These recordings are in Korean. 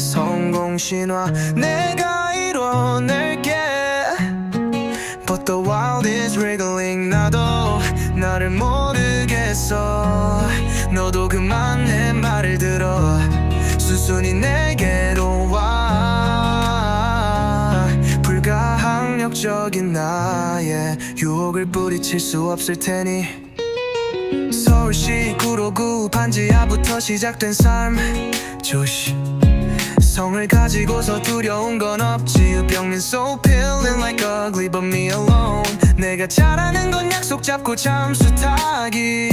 성공 신화 내가 이뤄낼게. But the wild is wriggling 나도 나를 모르겠어. 너도 그만 내 말을 들어. 순순히 내게로 와. 불가항력적인 나의 유혹을 뿌리칠 수 없을 테니 서울시 구로구 반지하부터 시작된 삶. 조시 성을 가지고서 두려운 건 없지. 병민 so feeling like ugly but me alone. 내가 잘하는 건 약속 잡고 잠수 타기.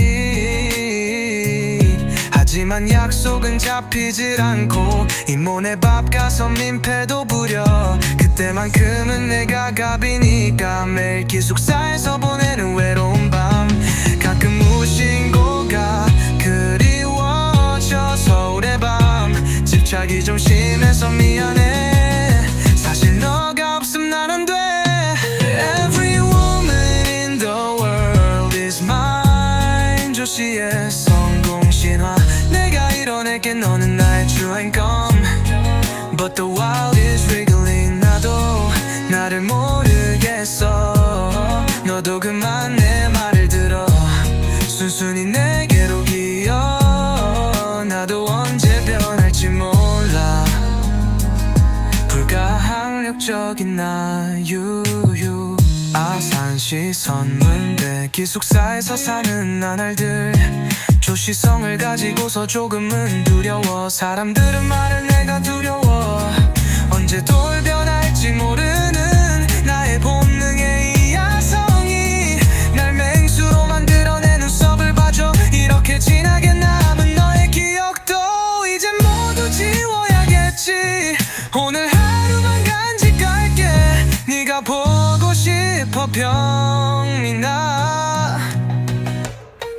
하지만 약속은 잡히질 않고 이모네 밥 가서 민폐도 부려. 그때만큼은 내가 갑이니까 매일 기숙사에서 보내는 외로운 밤. 가끔 무신 집착이 좀 심해서 미안해. 사실 너가 없음 난 안 돼. Every woman in the world is mine. 조시의 성공 신화. 내가 이뤄낼게. 너는 나의 주인공 But the wild is wriggling. 나도 나를 모르겠어. 너도 그만 내 말을 들어. 순순히 내게로 기어. 나도 언제 불가항력적인 나 유유. 아산시 선문대 기숙사에서 사는 나날들. 조시성을 가지고서 조금은 두려워. 사람들은 말을 내가 두려워. 언제 돌변할지 모르 병이 나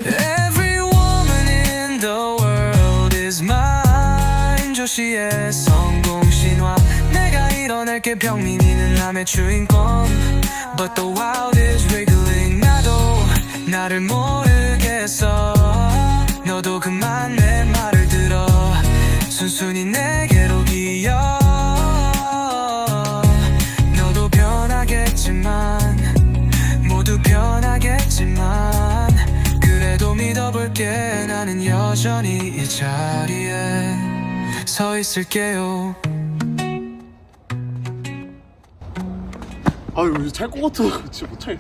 Every woman in the world is mine. 조시의 성공 신화 내가 이뤄낼게. 병민이는 남의 주인공 But the wild is wriggling 나도 나를 모르겠어. 너도 그만 내 말을 들어. 순순히 내게로 기어 믿어볼게 나는 여전히 이 자리에 서 있을게요 아유 찰것 같아 진짜 못 찰.